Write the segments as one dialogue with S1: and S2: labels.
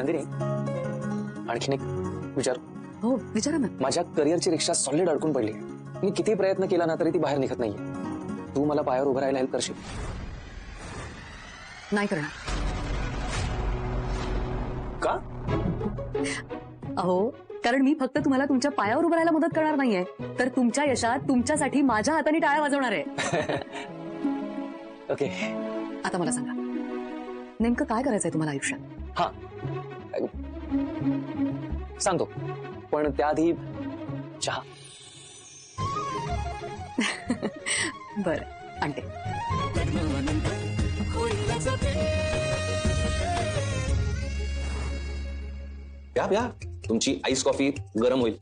S1: नंदिनी आणखीन एक विचार?
S2: हो विचारा ना.
S1: माझ्या करिअरची रिक्षा सॉलिड अडकून पडली मी किती प्रयत्न केला ना तरी ती बाहेर निघत नाहीये. तू मला पायावर उभं राहायला हेल्प करशील.
S2: नाही करणार.
S1: का?
S2: अहो कारण मी फक्त तुम्हाला तुमच्या पायावर उभं राहायला मदत करणार नाहीये. तर तुमच्या यशात तुमच्यासाठी माझ्या हाताने टाळ्या वाजवणार आहे.
S1: ओके
S2: आता मला सांगा. नेमकं काय करायचंय तुम्हाला आयुष्यात?
S1: हा. सांगतो पण त्याआधी चहा.
S2: बरं आणते.
S1: प्या प्या तुमची आईस कॉफ़ी गरम होईल.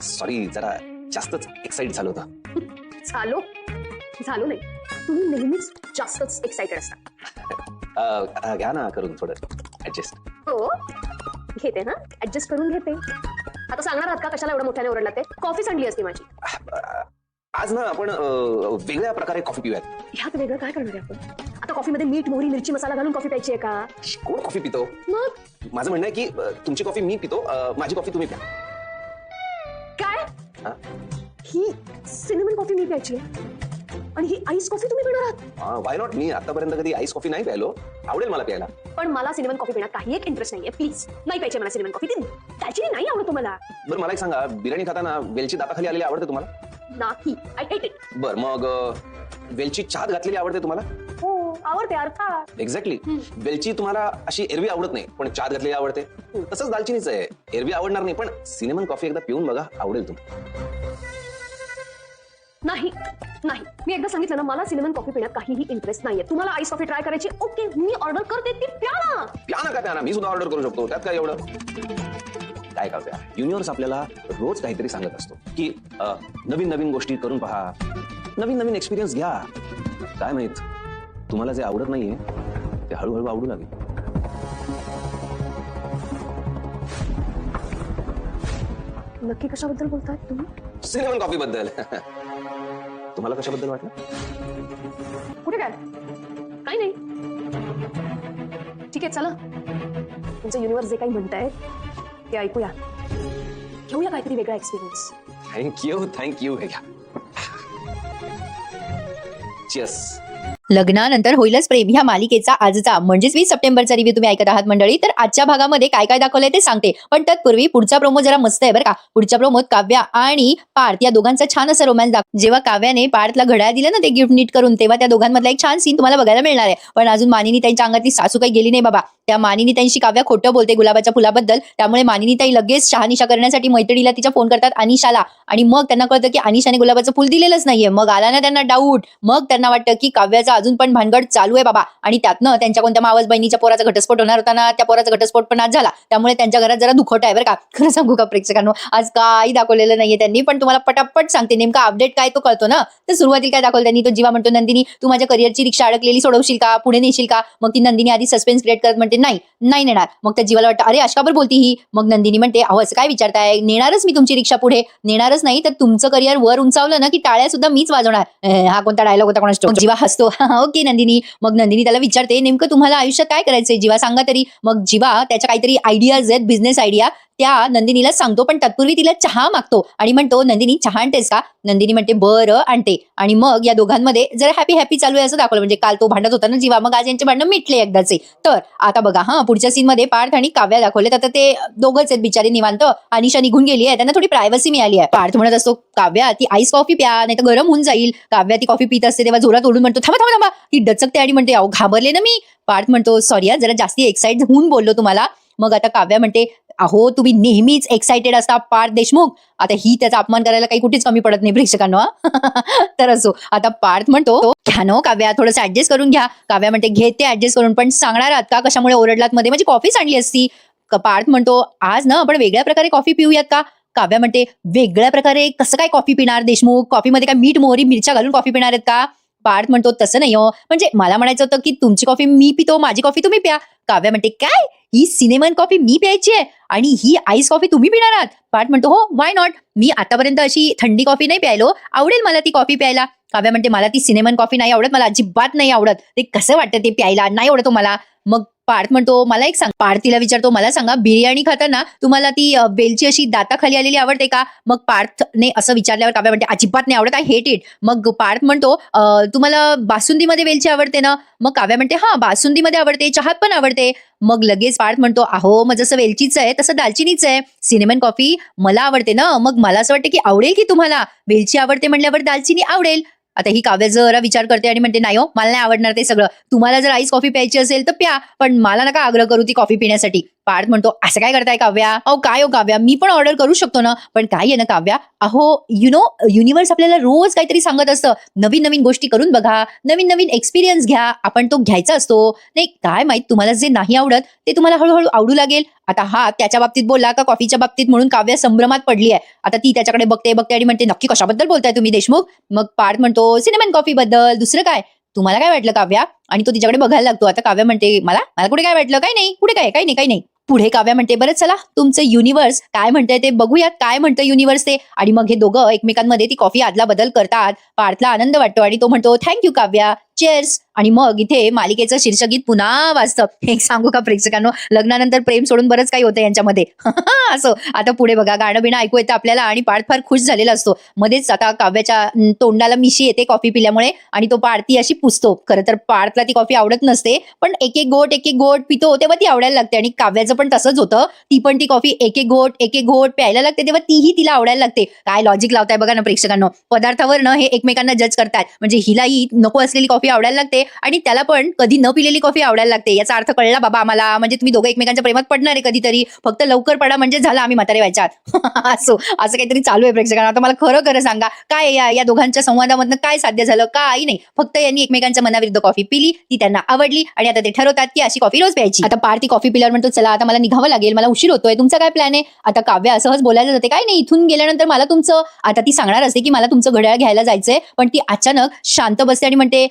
S1: सॉरी जरा जास्तच एक्साइट झालं होतं.
S3: झालो झालो नाही. तुम्ही नेहमीच जास्तच एक्साइटेड असता.
S1: घ्या ना करून थोडं. ऍडजस्ट
S3: हो. घेते ना ऍडजस्ट करून घेते. आता सांगणार आहात का कशाला एवढं मोठ्याने ओरडला ते? कॉफी सांडली असती माझी.
S1: आज ना आपण वेगळ्या प्रकारे कॉफी पिऊयात.
S3: ह्यात वेगळं काय करणार आहे आपण? आता कॉफीमध्ये मीठ मोहरी मिरची मसाला घालून कॉफी प्यायची आहे का?
S1: कोण कॉफी पितो?
S3: मग?
S1: माझं म्हणणं आहे की तुमची कॉफी मी पितो माझी कॉफी तुम्ही प्या.
S3: काय?
S1: हा?
S3: ही सिनेमन कॉफी मी प्यायची आहे. आणि ही आईस कॉफी तुम्ही पिणार आहात?
S1: वाय नॉट मी आतापर्यंत कधी आईस कॉफी नाही प्यायलो. आवडेल मला प्यायला.
S3: पण मला सिनेमन कॉफी पिण्यात काही एक इंटरेस्ट नाहीये प्लीज नाही प्यायची मला सिनेमन कॉफी ती त्याची नाही आवडत तुम्हाला.
S1: बरं मला एक सांगा बिर्याणी खाताना वेलची दाताखाली आलेली आवडते तुम्हाला?
S3: नाही आय हेट इट
S1: बरं मग अं, वेलची चहात घातलेली आवडते तुम्हाला?
S3: हो आवडते अर्थात.
S1: एक्झॅक्टली वेलची तुम्हाला अशी एरवी आवडत नाही पण चहात घातलेली आवडते. तसंच दालचिनीच आहे. एरवी आवडणार नाही पण सिनेमन कॉफी एकदा पिऊन बघा आवडेल तुम्हाला.
S3: नाही नाही. मी एकदा सांगितलं ना मला सिनेमन कॉफी पिण्यात काहीही इंटरेस्ट नाहीये. तुम्हाला आईस कॉफी ट्राय करायची ओके मी ऑर्डर करते ती प्या ना
S1: प्या ना का प्या ना मी सुद्धा ऑर्डर करू शकतो. त्यात काय एवढं? काय करते युनिव्हर्स आपल्याला रोज काहीतरी सांगत असतो की अं, नवीन नवीन गोष्टी करून पहा. नवीन नवीन एक्सपिरियन्स घ्या. काय माहीत? तुम्हाला जे आवडत नाहीये ते हळूहळू आवडू लागेल.
S3: नक्की कशाबद्दल बोलताय तुम्ही?
S1: सिनेमन कॉफी बद्दल. तुम्हाला कशाबद्दल वाटलं?
S3: कुठे काय? काही नाही. ठीक आहे चला. तुमचं युनिव्हर्स जे काही म्हणताय ते ऐकूया. घेऊया काहीतरी वेगळा एक्सपिरियन्स
S1: थँक्यू थँक्यू हे घ्या चियस
S4: लग्नानंतर होईलच प्रेम. ह्या मालिकेचा आजचा म्हणजेच वीस सप्टेंबरचा रिव्ह्यू तुम्ही ऐकत आहात मंडळी. तर आजच्या भागामध्ये काय काय दाखवलंय ते सांगते. पण तत्पूर्वी पुढचा प्रोमो जरा मस्त आहे बरं का. पुढच्या प्रोमोत काव्या आणि पार्थ या दोघांचा छान असं रोमॅन्स दाखव जेव्हा काव्याने पार्थला घड्याळ दिलं ना ते गिफ्ट नीट करून तेव्हा त्या दोघांमधला एक छान सीन तुम्हाला बघायला मिळणार आहे. पण अजून मानिनी त्यांच्या अंगातली सासू काही गेली नाही बाबा. त्या मानिनी त्यांची काव्या खोटं बोलते गुलाबाच्या फुलाबद्दल. त्यामुळे मानिनी ताई लगेच शहानिशा करण्यासाठी मैत्रिणीला तिच्या फोन करतात अनिशाला. आणि मग त्यांना कळतं की अनिशाने गुलाबाचं फुल दिलेलंच नाहीये. मग आला ना त्यांना डाऊट मग त्यांना वाटतं की काव्याचा अजून पण भानगड चालू आहे बाबा. आणि त्यातनं त्यांच्या कोणत्या मावस बहिणीच्या पोराचा घटस्फोट होणार होता ना त्या पोराचा घटस्फोट पण आज झाला. त्यामुळे त्यांच्या घरात जरा दुखट आहे बरं का. खरं सांगू का प्रेक्षकांनो आज काही दाखवलेलं नाहीये त्यांनी पण तुम्हाला पटापट सांगते नेमका अपडेट काय तो कळतो ना. तर सुरुवातीला काय दाखवलं त्यांनी तो जीवा म्हणतो नंदिनी तू माझ्या करिअरची रिक्षा अडकलेली सोडवशील का? पुढे नेशील का? मग ती नंदिनी आधी सस्पेन्स क्रिएट करत म्हणते नाही नाही नेणार. मग त्या जीवाला वाटतं अरे अशकाबर बोलती ही. मग नंदिनी म्हणते अहो असं काय विचारताय? नेणारच मी तुमची रिक्षा पुढे. नेणारच नाही तर तुमचं करिअर वर उंचावलं ना की टाळ्या सुद्धा मीच वाजवणार. हा कोणता डायलॉग होता ठाऊक. जीवा हसतो. ओके नंदिनी. मग नंदिनी त्याला विचारते नेमकं तुम्हाला आयुष्यात काय करायचंय? जीवा सांगा तरी. मग जीवा त्याच्या काहीतरी आयडियाज आहेत बिझनेस आयडिया त्या नंदिनीला सांगतो पण तत्पूर्वी तिला चहा मागतो आणि म्हणतो नंदिनी चहा आणतेस का? नंदिनी म्हणते बरं आणते. आणि मग या दोघांमध्ये जर हॅपी हॅपी चालू आहे असं दाखवलं. म्हणजे काल तो भांडत होता ना जीवा मग आज यांचे भांडणं मिटले एकदाचे. तर आता बघा हा पुढच्या सीनमध्ये पार्थ आणि काव्या दाखवले तर ते दोघच आहेत बिचारे निवांत. अनिशा निघून गेली आहे त्यांना थोडी प्रायव्हसी मिळाली आहे. पार्थ म्हणत असतो काव्या ती आईस कॉफी प्या नाही तर गरम होऊन जाईल. काव्या ती कॉफी पित असते तेव्हा जोरात ओढून म्हणतो थांबा थांबा थांबा ती डचकते आणि म्हणते अहो घाबरले ना मी. पार्थ म्हणतो सॉरी जरा जास्ती एक्साइट होऊन बोललो तुम्हाला. मग आता काव्या म्हणते अहो तुम्ही नेहमीच एक्साइटेड असता पार्थ देशमुख. आता ही त्याचा अपमान करायला काही कुठेच कमी पडत नाही प्रेक्षकांना तर असो आता पार्थ म्हणतो घ्या नो हो, काव्या थोडंसं ऍडजस्ट करून घ्या. काव्या म्हणते घेते ऍडजस्ट करून पण सांगणार आहात का? कशामुळे ओरडलात मध्ये? म्हणजे कॉफीच आणली असती. पार्थ म्हणतो आज ना आपण वेगळ्या प्रकारे कॉफी पिऊयात का? काव्या म्हणते वेगळ्या प्रकारे कसं काय कॉफी पिणार देशमुख? कॉफीमध्ये काय मीठ मोहरी मिरच्या घालून कॉफी पिणार आहेत का? पार्थ म्हणतो तसं नाही हो. म्हणजे मला म्हणायचं होतं की तुमची कॉफी मी पितो माझी कॉफी तुम्ही प्या. काव्या म्हणते काय? ही सिनेमन कॉफी मी प्यायची आहे आणि ही आईस कॉफी तुम्ही पिणार आहात? पार्थ म्हणतो हो वाय नॉट मी आतापर्यंत अशी थंडी कॉफी नाही प्यायलो. आवडेल मला ती कॉफी प्यायला. काव्या म्हणते मला ती सिनेमन कॉफी नाही आवडत. मला अजिबात नाही आवडत. ते कसं वाटतं ते प्यायला? नाही आवडत मला मग पार्थ म्हणतो मला एक सांग. पार्थ तिला विचारतो मला सांगा बिर्याणी खाताना तुम्हाला ती वेलची अशी दाताखाली आलेली आवडते का? मग पार्थने असं विचारल्यावर काव्या म्हणते अजिबात नाही आवडत आय हेट इट. मग पार्थ म्हणतो तुम्हाला बासुंदीमध्ये वेलची आवडते ना? मग काव्या म्हणते हा बासुंदीमध्ये आवडते चहात पण आवडते. मग लगेच पार्थ म्हणतो अहो मग जसं वेलचीच आहे तसं दालचिनीच आहे. सिनेमन कॉफी मला आवडते ना? मग मला असं वाटतं की आवडेल की तुम्हाला? वेलची आवडते म्हणल्यावर दालचिनी आवडेल. आता ही काव्य जरा विचार करते आणि म्हणते नाही हो मला नाही आवडणार ते सगळं. तुम्हाला जर आईस कॉफी प्यायची असेल तर प्या पण मला नका आग्रह करू ती कॉफी पिण्यासाठी. पार्थ म्हणतो असं काय करताय काव्या? अहो काय हो काव्या? मी पण ऑर्डर करू शकतो ना. पण काय आहे ना काव्या? अहो यु नो युनिव्हर्स आपल्याला रोज काहीतरी सांगत असतं. नवीन नवीन गोष्टी करून बघा. नवीन नवीन एक्सपिरियन्स घ्या. आपण तो घ्यायचा असतो. नाही काय माहीत? तुम्हाला जे नाही आवडत ते तुम्हाला हळूहळू आवडू लागेल. आता हा त्याच्या बाबतीत बोलला का कॉफीच्या बाबतीत म्हणून काव्य संभ्रमात पडली आहे. आता ती त्याच्याकडे बघते बघते आणि म्हणते नक्की कशाबद्दल बोलताय तुम्ही देशमुख? मग पार्थ म्हणतो सिनेमन कॉफी बद्दल. दुसरं काय? तुम्हाला काय वाटलं काव्या? आणि तो तिच्याकडे बघायला लागतो. आता काव्य म्हणते मला? मला कुठे काय वाटलं? काय नाही. कुठे काय? काही नाही काही नाही. पुढे काव्या म्हणते बरं चला तुमचं युनिव्हर्स काय म्हणतंय ते बघूयात काय म्हणतं युनिव्हर्स ते. आणि मग हे दोघं एकमेकांमध्ये ती कॉफी आदला बदल करतात. पार्थला आनंद वाटतो आणि तो म्हणतो थँक्यू काव्या. चेअर्स आणि मग इथे मालिकेचं शीर्षगीत पुन्हा वाचतं एक सांगू का प्रेक्षकांनो? लग्नानंतर प्रेम सोडून बरंच काही होतं यांच्यामध्ये. असं आता पुढे बघा. गाणं बिणं ऐकू येतं आपल्याला आणि पार्थ फार खुश झालेला असतो. मध्येच आता काव्याच्या तोंडाला मिशी येते कॉफी पिल्यामुळे आणि तो पाळती अशी पुसतो. खरं तर पार्थला ती कॉफी आवडत नसते पण एक एक गोट एक एक गोट पितो तेव्हा ती आवडायला लागते. आणि काव्याचं पण तसंच होतं. ती पण ती कॉफी एक एक घोट एक एक घोट प्यायला लागते तेव्हा तीही तिला आवडायला लागते. काय लॉजिक लावताय बघा ना प्रेक्षकांनो. पदार्थावर न हे एकमेकांना जज करतात. म्हणजे हिलाही नको असलेली कॉफी कॉफी आवडायला लागते आणि त्याला पण कधी न पिलेली कॉफी आवडायला लागते. याचा अर्थ कळला बाबा आम्हाला. म्हणजे तुम्ही दोघं एकमेकांच्या प्रेमात पडणार आहे कधीतरी. फक्त लवकर पडा म्हणजे झालं आम्ही म्हातारे व्हायच्यात असो. असं काहीतरी चालू आहे प्रेक्षकांना. आता मला खरं खरं सांगा. काय या या दोघांच्या संवादामधनं काय साध्य झालं? काही नाही. फक्त यांनी एकमेकांच्या मनाविरुद्ध कॉफी पिली ती त्यांना आवडली आणि आता ते ठरवतात की अशी कॉफी रोज प्यायची. आता पार ती कॉफी पिल्यावर म्हणतो चला आता मला निघावं लागेल. मला उशीर होतोय. तुमचा काय प्लॅन आहे? आता काव्य सहज बोलायला जाते. काय नाही इथून गेल्यानंतर मला तुमचं आता ती सांगणार असते की मला तुमचं घड्याळ घ्यायला जायचंय. पण ती अचानक शांत बसते आणि म्हणते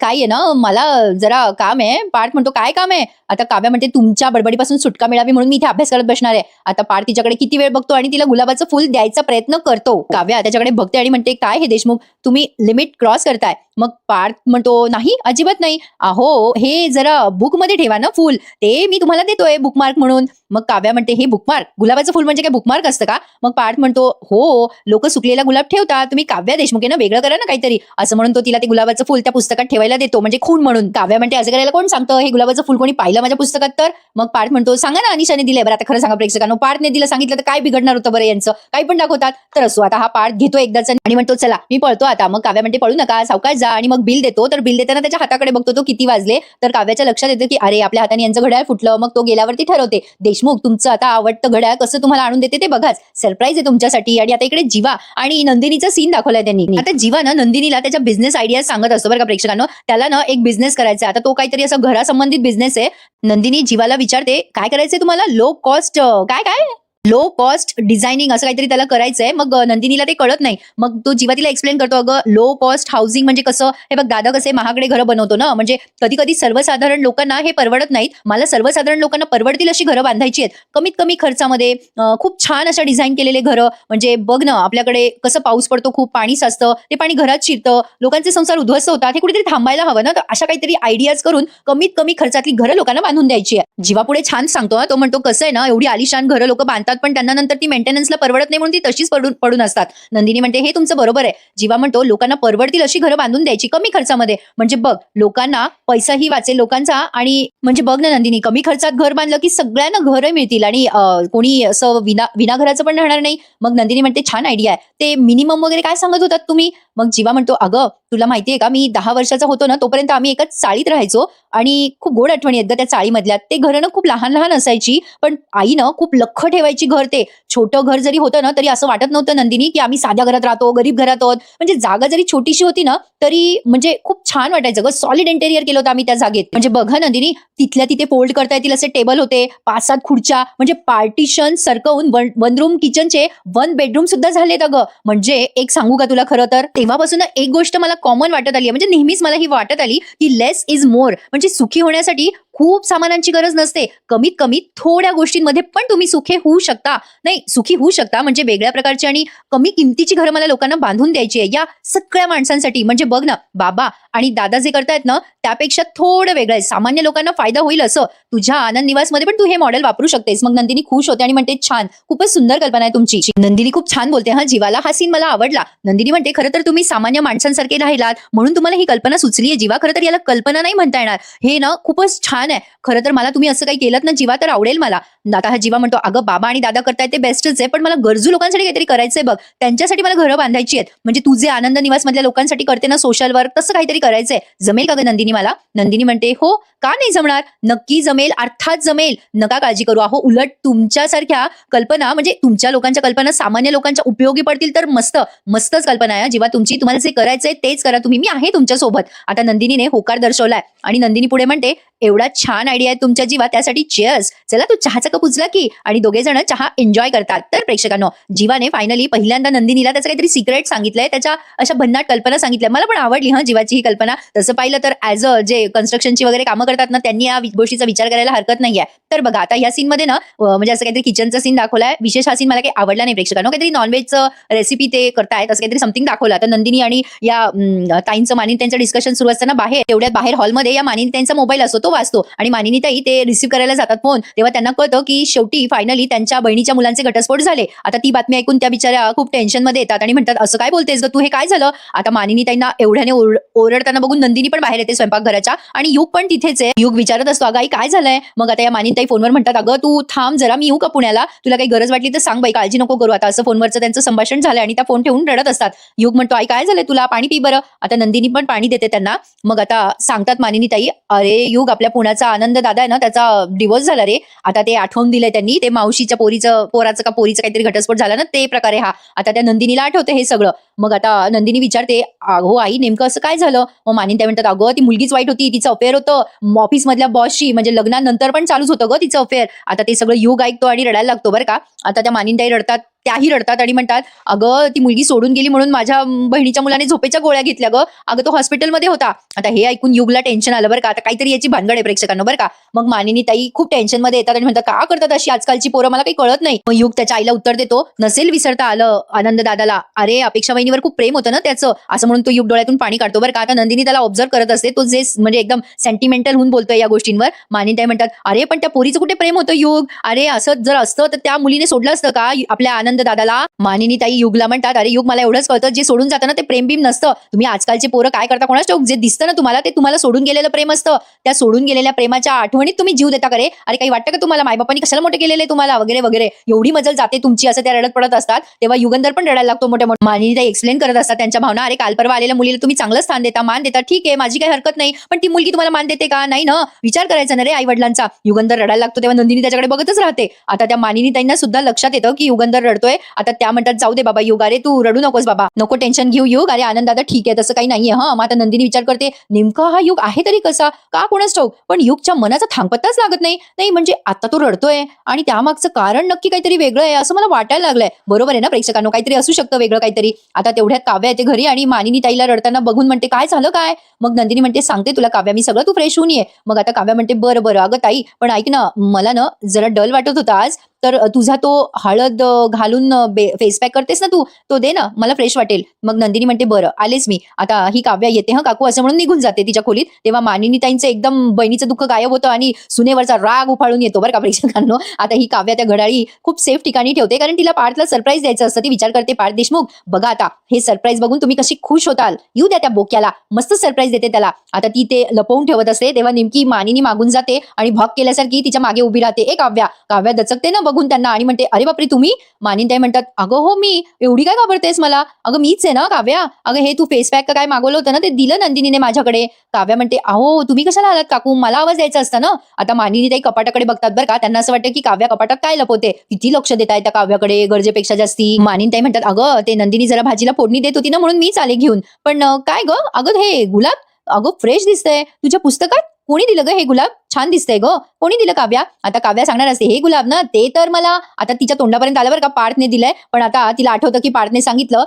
S4: काय आहे ना मला जरा काम आहे पार्थ म्हणतो काय काम आहे? आता काव्या म्हणते तुमच्या बडबडीपासून सुटका मिळावी म्हणून मी इथे अभ्यास करत बसणार आहे. आता पार तिच्याकडे किती वेळ बघतो आणि तिला गुलाबाचं फुल द्यायचा प्रयत्न करतो. काव्या त्याच्याकडे बघते आणि म्हणते काय हे देशमुख तुम्ही लिमिट क्रॉस करताय. मग पार्थ म्हणतो नाही अजिबात नाही. अहो हे जरा बुकमध्ये ठेवा ना फुल. ते मी तुम्हाला देतोय बुकमार्क म्हणून. मग काव्या म्हणते हे बुकमार्क गुलाबाचं फुल म्हणजे काय बुकमार्क असतं का? मग पार्थ म्हणतो हो लोक सुकलेला गुलाब ठेवतात. तुम्ही काव्या देशमुख ना वेगळं करा ना काहीतरी. असं म्हणून तो तिला ते गुलाबाचं फुल त्या पुस्तकात ठेवायला देतो म्हणजे खून म्हणून. काव्या म्हणते असं करायला कोण सांगतं? हे गुलाबाचं फुल कोणी पाहिलं माझ्या पुस्तकात तर. मग पार्थ म्हणतो सांगा ना अनिशाने दिलंय बरं आता खरं सांगा प्रेक्षकांनो पार्थने दिलं सांगितलं तर काय बिघडणार होतं बरं यांचं? काही पण दाखवतात. तर असो आता हा पार्थ घेतो एकदाच आणि म्हणतो चला मी पळतो आता मग काव्या म्हणते पळू नका सावकाश जा आणि मग बिल देतो. तर बिल देताना त्याच्या हाताकडे बघतो तो किती वाजले. तर काव्याच्या लक्षात येतं की अरे आपल्या हाताने यांचं घड्याळ फुटलं मग तो गेल्यावरती ठरवते. देशमुख तुमचं आता आवडतं घड्याळ कसं तुम्हाला आणून देते ते बघाच. सरप्राईज आहे तुमच्यासाठी आणि आता इकडे जीवा आणि नंदिनीचा सीन दाखवलाय त्यांनी. आता जीवा ना नंदिनीला त्याच्या बिझनेस आयडिया सांगत असतो बरं का प्रेक्षकांनो. त्याला ना एक बिझनेस करायचा आता तो काहीतरी असं घरासंबंधित बिझनेस आहे. नंदिनी जीवाला विचारते काय करायचंय तुम्हाला? लो कॉस्ट काय काय? लो कॉस्ट डिझायनिंग असं काहीतरी त्याला करायचंय. मग नंदिनीला ते कळत नाही. मग तो जीवा तिला एक्सप्लेन करतो अगं लो कॉस्ट हाऊसिंग म्हणजे कसं? हे बघ दादा कसे महागडे घरं बनवतो ना? म्हणजे कधी कधी सर्वसाधारण लोकांना हे परवडत नाहीत. मला सर्वसाधारण लोकांना परवडतील अशी घरं बांधायची आहेत. कमीत कमी खर्चामध्ये खूप छान अशा डिझाईन केलेले घरं. म्हणजे बघ ना आपल्याकडे कसं पाऊस पडतो खूप पाणी साचतं ते पाणी घरात शिरतं लोकांचे संसार उद्ध्वस्त होतात हे कुठेतरी थांबायला हवं ना? तर अशा काहीतरी आयडियाज करून कमीत कमी खर्चातली घरं लोकांना बांधून द्यायची आहे. जीवा पुढे छान सांगतो ना तो म्हणतो कसं आहे ना एवढी आलिशान घरं लोक बांधतात पण त्यांना नंतर ती मेंटेनन्सला परवडत नाही म्हणून ती तशीच पडून पडून असतात. नंदिनी म्हणते हे तुमचं बरोबर आहे. जीवा म्हणतो लोकांना परवडतील अशी घरं बांधून द्यायची कमी खर्चामध्ये. म्हणजे बघ लोकांना पैसाही वाचेल लोकांचा आणि म्हणजे बघ ना नंदिनी कमी खर्चात घर बांधलं की सगळ्यांना घरं मिळतील आणि कोणी असं विना विना घराचं पण राहणार नाही. मग नंदिनी म्हणते छान आयडिया आहे. ते मिनिमम वगैरे काय सांगत होतात तुम्ही? मग जीवा म्हणतो अगं तुला माहितीये का मी दहा वर्षाचा होतो ना तोपर्यंत आम्ही एकाच चाळीत राहायचो आणि खूप गोड आठवणी येत ग त्या चाळीमधल्या. ते घरं ना खूप लहान लहान असायची पण आईनं खूप लख ठेवायची घर ते. छोटं घर जरी होतं ना तरी असं वाटत नव्हतं नंदिनी की आम्ही साध्या घरात राहतो गरीब घरात आहोत. म्हणजे जागा जरी छोटीशी होती ना तरी म्हणजे खूप छान वाटायचं ग. सॉलिड इंटेरियर केलं होतं आम्ही त्या जागेत. म्हणजे बघा नंदिनी तिथल्या तिथे फोल्ड करता येतील असे टेबल होते पाच सात खुर्च्या म्हणजे पार्टिशन सरकवून वन वन रूम किचनचे वन बेडरूम सुद्धा झालेत अगं. म्हणजे एक सांगू का तुला खरं तर? तेव्हापासून एक गोष्ट मला कॉमन वाटत आली आहे. म्हणजे नेहमीच मला ही वाटत आली की लेस इज मोर म्हणजे सुखी होण्यासाठी खूप सामानांची गरज नसते. कमीत कमी थोड्या गोष्टींमध्ये पण तुम्ही सुखी होऊ शकता. नाही सुखी होऊ शकता म्हणजे वेगळ्या प्रकारची आणि कमी किमतीची घरं मला लोकांना बांधून द्यायची आहे. या सगळ्या माणसांसाठी म्हणजे बघ ना बाबा आणि दादा जे करतायत ना त्यापेक्षा थोडं वेगळं आहे. सामान्य लोकांना फायदा होईल असं. तुझ्या आनंद निवासमध्ये पण तू हे मॉडेल वापरू शकतेस. मग नंदिनी खुश होते आणि म्हणते छान खूपच सुंदर कल्पना आहे तुमची. नंदिनी खूप छान बोलते हा जीवाला हा सीन मला आवडला. नंदिनी म्हणते खरं तर तुम्ही सामान्य माणसांसारखे राहिलात. म्हणून तुम्हाला ही कल्पना सुचली आहे जीवा. खरं तर याला कल्पना नाही म्हणता येणार. हे ना खूपच छान आहे. खरं तर मला तुम्ही असं काही केलं ना जीवा तर आवडेल मला. आता हा जीवा म्हणतो अगं बाबा आणि दादा करताय ते बेस्टच आहे पण मला गरजू लोकांसाठी काहीतरी करायचंय बघ. त्यांच्यासाठी मला घरं बांधायची आहेत. म्हणजे तुझे आनंद निवास मधल्या लोकांसाठी करते ना सोशल वर्क तसं काहीतरी करायचंय. जमेल का ग नंदिनी मला? नंदिनी म्हणते हो का नाही जमणार? नक्की जमेल अर्थात जमेल. नका काळजी करू. अहो उलट तुमच्यासारख्या कल्पना म्हणजे तुमच्या लोकांच्या कल्पना सामान्य लोकांच्या उपयोगी पडतील तर मस्त. मस्तच कल्पना आहे जेव्हा तुमची तुम्हाला जे करायचंय तेच करा तुम्ही. मी आहे तुमच्यासोबत आता नंदिनीने होकार दर्शवलाय आणि नंदिनी पुढे म्हणते एवढा छान आयडिया आहे तुमच्या जीवा त्यासाठी चेअर्स चला तू चहाचा कप उचला की आणि दोघे जण चहा एन्जॉय करतात. तर प्रेक्षकांनो जीवाने फायनली पहिल्यांदा नंदिनीला त्याचं काहीतरी सिक्रेट सांगितलंय. त्याच्या अशा भन्नाट कल्पना सांगितल्या. मला पण आवडली हा जीवाची ही कल्पना. तसं पाहिलं तर ऍज अ जे कन्स्ट्रक्शनची वगैरे कामं करतात ना त्यांनी या गोष्टीचा विचार करायला हरकत नाहीये. तर बघा आता या सीन मध्ये ना म्हणजे असं काहीतरी किचनचा सीन दाखवलाय. विशेष हा सीन मला काही आवडला नाही प्रेक्षकांनो. काहीतरी नॉनव्हेजचं रेसिपी ते करतायत असं काहीतरी समथिंग दाखवलं. तर नंदिनी आणि या ताईंचं मानिन त्यांचं डिस्कशन सुरू असताना बाहेर तेवढ्यात बाहेर हॉलमध्ये या मानिन त्यांचा मोबाईल असतो तो वाचतो. आणि मानिनीताई ते रिसीव्ह करायला जातात फोन तेव्हा त्यांना कळतं की शेवटी फायनली त्यांच्या बहिणीच्या मुलांचे घटस्फोट झाले. आता ती बातमी ऐकून त्या बिचाऱ्या खूप टेन्शनमध्ये येतात आणि म्हणतात असं काय बोलतेस ग? तू हे काय झालं? आता मानिनीताईंना एवढ्याने ओरड- ओरडताना बघून नंदिनी पण बाहेर येते स्वयंपाकघराच्या आणि युग पण तिथेच आहे. युग विचारत असतो अगं आई काय झालंय? मग आता या मानिनीताई फोनवर म्हणतात अगं तू थांब जरा मी येऊ का पुण्याला? तुला काही गरज वाटली तर सांग बाई काळजी नको करू. आता असं फोनवरचं त्यांचं संभाषण झालं आणि त्या फोन ठेवून रडत असतात. युग म्हणतो आई काय झालंय तुला? पाणी पी बरं. आता नंदिनी पण पाणी देते त्यांना. मग आता सांगतात मानिनीताई अरे युग आपल्या पुण्याचा आनंद दादा आहे ना त्याचा डिवोर्स झाला रे. आता ते आठवून दिलंय त्यांनी. ते मावशीच्या पोरीचं पोराचं का पोरीचं काहीतरी घटस्फोट झाला ना ते प्रकारे हा. आता त्या नंदिनीला आठवते हे सगळं. मग आता नंदिनी विचारते अगो हो आई नेमकं असं काय झालं? मग मानिन त्या म्हणतात अगं ती मुलगीच वाईट होती. तिचं अफेअर होतं. ऑफिस मधल्या बॉसशी म्हणजे लग्नानंतर पण चालूच होतं ग तिचं अफेअर आता ते सगळं युग ऐकतो आणि रडायला लागतो बरं का. आता त्या मानिनताई रडतात त्याही रडतात आणि म्हणतात अगं ती मुलगी सोडून गेली म्हणून माझ्या बहिणीच्या मुलाने झोपेच्या गोळ्या घेतल्या ग. अगं तो हॉस्पिटलमध्ये होता. आता हे ऐकून युगला टेन्शन आलं बरं का. आता काहीतरी याची भानगड आहे प्रेक्षकांना बरं का. मग मानिनी ताई खूप टेन्शनमध्ये येतात आणि म्हणतात का करतात अशी आजकालची पोरं? मला काही कळत नाही. मग युग त्याच्या आईला उत्तर देतो नसेल विसरता आलं आनंद दादाला. अरे अपेक्षा बहिणीवर खूप प्रेम होतं ना त्याचं. असं म्हणून तो युग डोळ्यातून पाणी काढतो बरं का. आता नंदिनी त्याला ऑब्झर्व करत असते तो जे म्हणजे एकदम सेंटिमेंटल होऊन बोलतोय या गोष्टींवर. मानिनी ताई म्हणतात अरे पण त्या पोरीचं कुठे प्रेम होतं युग? अरे असं जर असतं तर त्या मुलीने सोडलं असतं का? आपल्या आनंद दादाला. मानिनी ताई युगला म्हणतात अरे युग मला एवढंच कळतं जे सोडून जाताना ते प्रेमबीम नसतं. तुम्ही आजकालचे पोरं काय करता कोणाच ठोक जे दिसतं ना तुम्हाला ते तुम्हाला सोडून गेलेलं प्रेम असतं. त्या सोडून गेलेल्या प्रेमाच्या आठवणीत तुम्ही जीव देता करे अरे काही वाटतं का तुम्हाला? मायबापांनी कशाला मोठे केलेले तुम्हाला? वगैरे वगैरे. एवढी मजल जाते तुमची असं त्या रडत पडत असतात. तेव्हा युगंधर पण रडायला लागतो मोठ्या मोठ्या. मानिनी ताई एक्सप्लेन करत असतात त्यांच्या भावना. अरे काल परवा आलेल्या मुलीला तुम्ही चांगलं स्थान देता मान देता. ठीक आहे माझी काही हरकत नाही. पण ती मुलगी तुम्हाला मान देते का? नाही ना. विचार करायचा ना रे आई वडिलांचा युगंधर रडायला लागतो तेव्हा नंदिनी त्याच्याकडे बघतच राहते. आता त्या मानिनी ताईंना सुद्धा लक्षात येतं की युगंधर करतोय. आता त्या म्हणतात जाऊ दे बाबा युग अरे तू रडू नकोस बाबा. नको टेन्शन घेऊ युग अरे आनंद आता ठीक आहे तसं काही नाहीये हा. मग आता नंदिनी विचार करते नेमका हा युग आहे तरी कसा? का कोणाच ठाऊक? पण युगच्या मनाचा थांबताच लागत नाही. नाही म्हणजे आता तो रडतोय आणि त्यामागचं कारण नक्की काहीतरी वेगळं आहे असं मला वाटायला लागलंय. बरोबर आहे ना प्रेक्षकांनो काहीतरी असू शकतं वेगळं काहीतरी. आता तेवढ्यात काव्या येते घरी आणि मानिनी ताईला रडताना बघून म्हणते काय झालं काय? मग नंदिनी म्हणते सांगते तुला काव्या मी सगळं तू फ्रेश होऊन ये. मग आता काव्या म्हणते बरं बरं. अगं ताई पण ऐक ना मला ना जरा डल वाटत होता आज. तर तुझा तो हळद घालून फेस पॅक करतेस ना तू तो दे ना मला फ्रेश वाटेल. मग नंदिनी म्हणते बरं आलेच मी. आता ही काव्या येते हा काकू? असं म्हणून निघून जाते तिच्या खोलीत. तेव्हा मानिनी ताईंचं एकदम बहिणीचं दुःख गायब होतं आणि सुनेवरचा राग उफाळून येतो बरं का प्रेक्षकांनो. आता ही काव्या त्या घडाळी खूप सेफ ठिकाणी ठेवते कारण तिला पार्थला सरप्राईज द्यायचं असतं. ती विचार करते पार्थ देशमुख बघा आता हे सरप्राईज बघून तुम्ही कशी खुश होताल. येऊ द्या त्या बोक्याला मस्त सरप्राईज देते त्याला. आता ती ते लपवून ठेवत असते तेव्हा नेमकी मानिनी मागून जाते आणि भाग केल्यासारखी तिच्यामागे उभी राहते. ए काव्या काव्या दचकते ना बघून त्यांना आणि म्हणते अरे बापरे तुम्ही मानिन म्हणतात अगं हो मी एवढी काय घाबरतेस मला? अगं मीच आहे ना काव्या. अगं हे तू फेस पॅक काय मागवलं होतं ना ते दिलं नंदिनीने माझ्याकडे. काव्या म्हणते अहो तुम्ही कशाला आलात काकू? मला आवाज द्यायचा असता ना. आता मानिनी ताई कपाटाकडे बघतात बरं का त्यांना असं वाटतं की काव्या कपाटात काय लपवते? किती लक्ष देत आहे त्या काव्याकडे गरजेपेक्षा जास्ती. मानिन म्हणतात अगं ते नंदिनी जरा भाजीला फोडणी देत होती ना म्हणून मीच आले घेऊन. पण काय ग? अगं हे गुलाब अगं फ्रेश दिसतंय. तुझ्या पुस्तकात कोणी दिलं ग हे गुलाब? छान दिसतंय ग. कोणी दिलं काव्या? आता काव्या सांगणार असते हे गुलाब ना ते तर मला आता तिच्या तोंडापर्यंत आलं बरं का पार्थने दिलंय. पण आता तिला आठवतं की पार्थने सांगितलं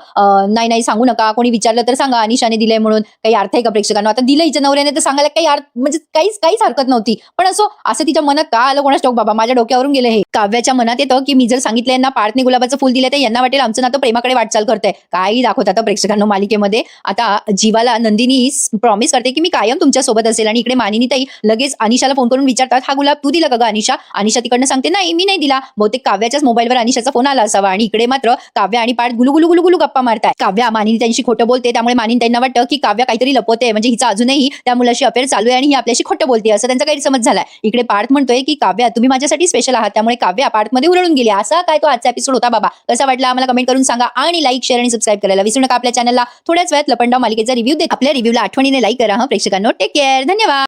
S4: नाही नाही सांगू नका. कोणी विचारलं तर सांगा. अनिशाने दिलंय म्हणून काही अर्थ आहे का प्रेक्षकांना? आता दिलं हिच्या नवऱ्याने तर सांगायला काही अर्थ म्हणजे काहीच काहीच हरकत नव्हती. पण असो असं तिच्या मनात का आलं कोणाच बाबा माझ्या डोक्यावरून गेलं हे. काव्याच्या मनात येतं की मी जर सांगितलं यांना पार्थने गुलाबाचं फुल दिलं तर यांना वाटेल आमचं नातं प्रेमाकडे वाटचाल करतंय. काही दाखवत आता प्रेक्षकांना मालिकेमध्ये. आता जीवाला नंदिनी प्रॉमिस करते की मी कायम तुमच्यासोबत असेल आणि इकडे मानिनी सुनीताई लगेच अनिशाला फोन करून विचारतात हा गुलाब तू दिला का ग अनिशा? अनिशा तिकडनं सांगते नाही मी नाही दिला. बहुतेक काव्याच्याच मोबाईलवर अनिशाचा फोन आला असावा आणि इकडे मात्र काव्या आणि पाठ गुलू गुलू गुलू गुलू गप्पा मारताय काव्या मानिनी त्यांची खोटं बोलते त्यामुळे मानिनी त्यांना वाटतं की काव्या काहीतरी लपवते म्हणजे हिचा अजूनही त्या मुलाशी अफेअर चालू आहे आणि ही आपल्याशी खोटं बोलते असं त्यांचा गैरसमज झालाय. इकडे पार्थ म्हणतोय की काव्या तुम्ही माझ्यासाठी स्पेशल आहात. त्यामुळे काव्या पार्थमध्ये उरळून गेली. असा काय तो आजचा एपिसोड होता बाबा? कसा वाटला आम्हाला कमेंट करून सांगा आणि लाईक शेअर आणि सबस्क्राईब करायला विसरू नका. आपल्या चॅनलला थोड्याच वेळात लपंडाव मालिकेचा रिव्ह्यू देत आपल्या रिव्ह्यूला आठवणीने लाईक करा हा प्रेक्षकांनो. टेक केअर धन्यवाद.